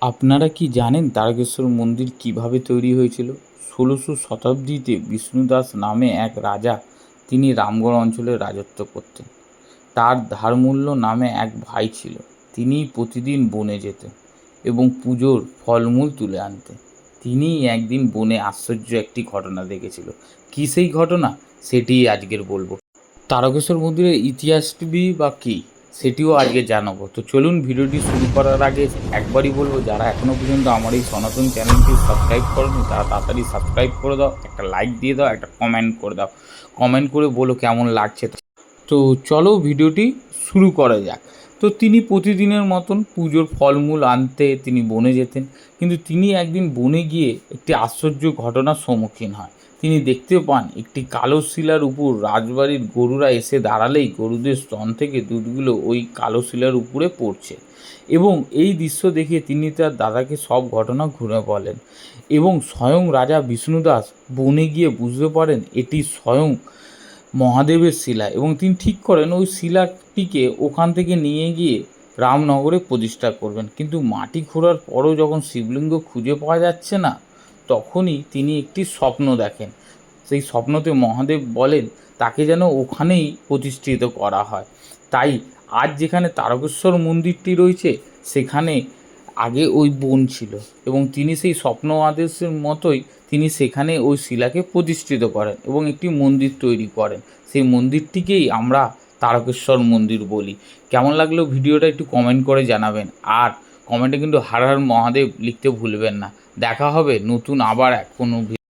আপনারা কি জানেন তারকেশ্বর মন্দির কীভাবে তৈরি হয়েছিল? ষোলোশো শতাব্দীতে বিষ্ণুদাস নামে এক রাজা, তিনি রামগড় অঞ্চলে রাজত্ব করতেন। তার ধারমূল্য নামে এক ভাই ছিল তিনি প্রতিদিন বনে যেতেন এবং পুজোর ফলমূল তুলে আনতেন। তিনি একদিন বনে আশ্চর্য একটি ঘটনা দেখেছিল। কী সেই ঘটনা? সেটিই আজকের বলব। তারকেশ্বর মন্দিরের ইতিহাসটি বা কী? সেটিও আজকে জানাব। তো চলুন ভিডিওটি শুরু করার আগে একবারই বলব, যারা এখনও পর্যন্ত আমার এই সনাতন চ্যানেলটি সাবস্ক্রাইব করেনি, তারা তাড়াতাড়ি সাবস্ক্রাইব করে দাও, একটা লাইক দিয়ে দাও, একটা কমেন্ট করে দাও। কমেন্ট করে বলো কেমন লাগছে। তো চলো ভিডিওটি শুরু করা যাক। তো তিনি প্রতিদিনের মতন পুজোর ফলমূল আনতে তিনি বনে যেতেন, কিন্তু তিনি একদিন বনে গিয়ে একটি আশ্চর্য ঘটনার সম্মুখীন হয়। তিনি দেখতে পান, একটি কালো শিলার উপর রাজবাড়ির গরুরা এসে দাঁড়ালেই গরুদের স্তন থেকে দুধগুলো ওই কালো শিলার উপরে পড়ছে। এবং এই দৃশ্য দেখে তিনি তার দাদাকে সব ঘটনা ঘুরে বলেন এবং স্বয়ং রাজা বিষ্ণুদাস বনে গিয়ে বুঝতে পারেন এটি স্বয়ং মহাদেবের শিলা এবং তিনি ঠিক করেন ওই শিলাটিকে ওখান থেকে নিয়ে গিয়ে রামনগরে প্রতিষ্ঠা করবেন। কিন্তু মাটি খোঁড়ার পরও যখন শিবলিঙ্গ খুঁজে পাওয়া যাচ্ছে না তখনই তিনি একটি স্বপ্ন দেখেন। সেই স্বপ্নতে মহাদেব বলেন, তাকে যেন ওখানেই প্রতিষ্ঠিত করা হয়। তাই আজ যেখানে তারকেশ্বর মন্দিরটি রয়েছে, সেখানে আগে ওই বন ছিল এবং তিনি সেই স্বপ্ন আদেশের মতোই তিনি সেখানে ওই শিলাকে প্রতিষ্ঠিত করেন এবং একটি মন্দির তৈরি করেন। সেই মন্দিরটিকেই আমরা তারকেশ্বর মন্দির বলি। কেমন লাগল ভিডিওটা একটু কমেন্ট করে জানাবেন। আর কমেন্টে কিন্তু হার হার মহাদেব লিখতে ভুলবেন না। দেখা হবে নতুন আবার এক কোনো